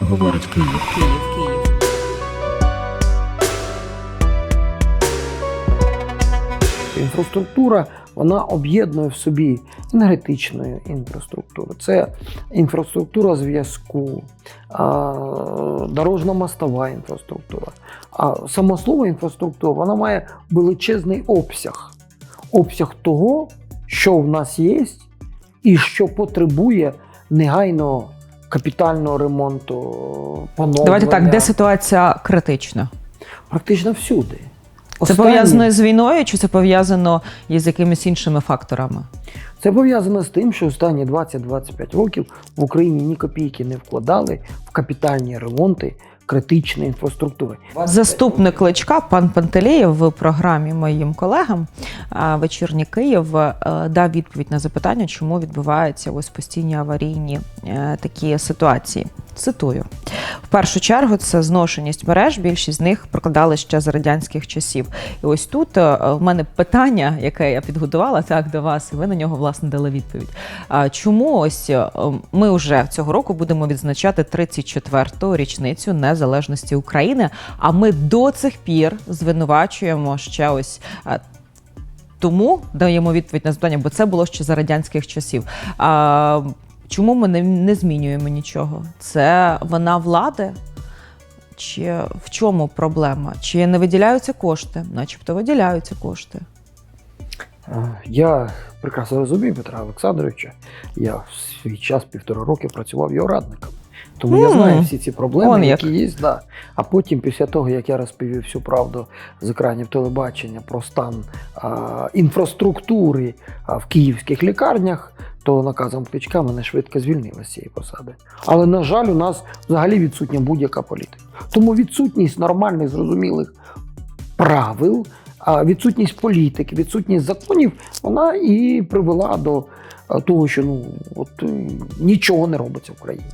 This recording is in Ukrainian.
Говорить Київ. Київ, Київ. Інфраструктура вона об'єднує в собі енергетичну інфраструктуру. Це інфраструктура зв'язку, а, дорожньо-мостова інфраструктура. А само слово інфраструктура вона має величезний обсяг. Обсяг того, що в нас є, і що потребує негайного капітального ремонту, поновлення. Давайте так, де ситуація критична? Практично всюди. Це пов'язано з війною, чи це пов'язано із якимись іншими факторами? Це пов'язано з тим, що останні 20-25 років в Україні ні копійки не вкладали в капітальні ремонти критичної інфраструктури. Заступник Кличка, пан Пантелеєв, в програмі моїм колегам вечірні Київ е, дав відповідь на запитання, чому відбуваються ось постійні аварійні е, такі ситуації. Цитую: в першу чергу це зношеність мереж. Більшість з них прокладали ще з радянських часів. І ось тут е, в мене питання, яке я підготувала так до вас, і ви на нього власне дали відповідь. Чому ось е, ми вже цього року будемо відзначати 34-ту річницю незалежності України? А ми до цих пір звинувачуємо ще ось. е, Тому даємо відповідь на запитання, бо це було ще за радянських часів. А, чому ми не, не змінюємо нічого? Це вина влади? Чи в чому проблема? Чи не виділяються кошти? Начебто виділяються кошти. Я прекрасно розумію Петра Олександровича. Я в свій час півтора роки працював його радником. Тому я знаю всі ці проблеми, Он як. які є. Да. А потім, після того, як я розповів всю правду з екранів телебачення про стан а, інфраструктури а, в київських лікарнях, то наказом Кличка мене швидко звільнили з цієї посади. Але, на жаль, у нас взагалі відсутня будь-яка політика. Тому відсутність нормальних, зрозумілих правил, відсутність політики, відсутність законів, вона і привела до того, що ну от е, нічого не робиться в країні.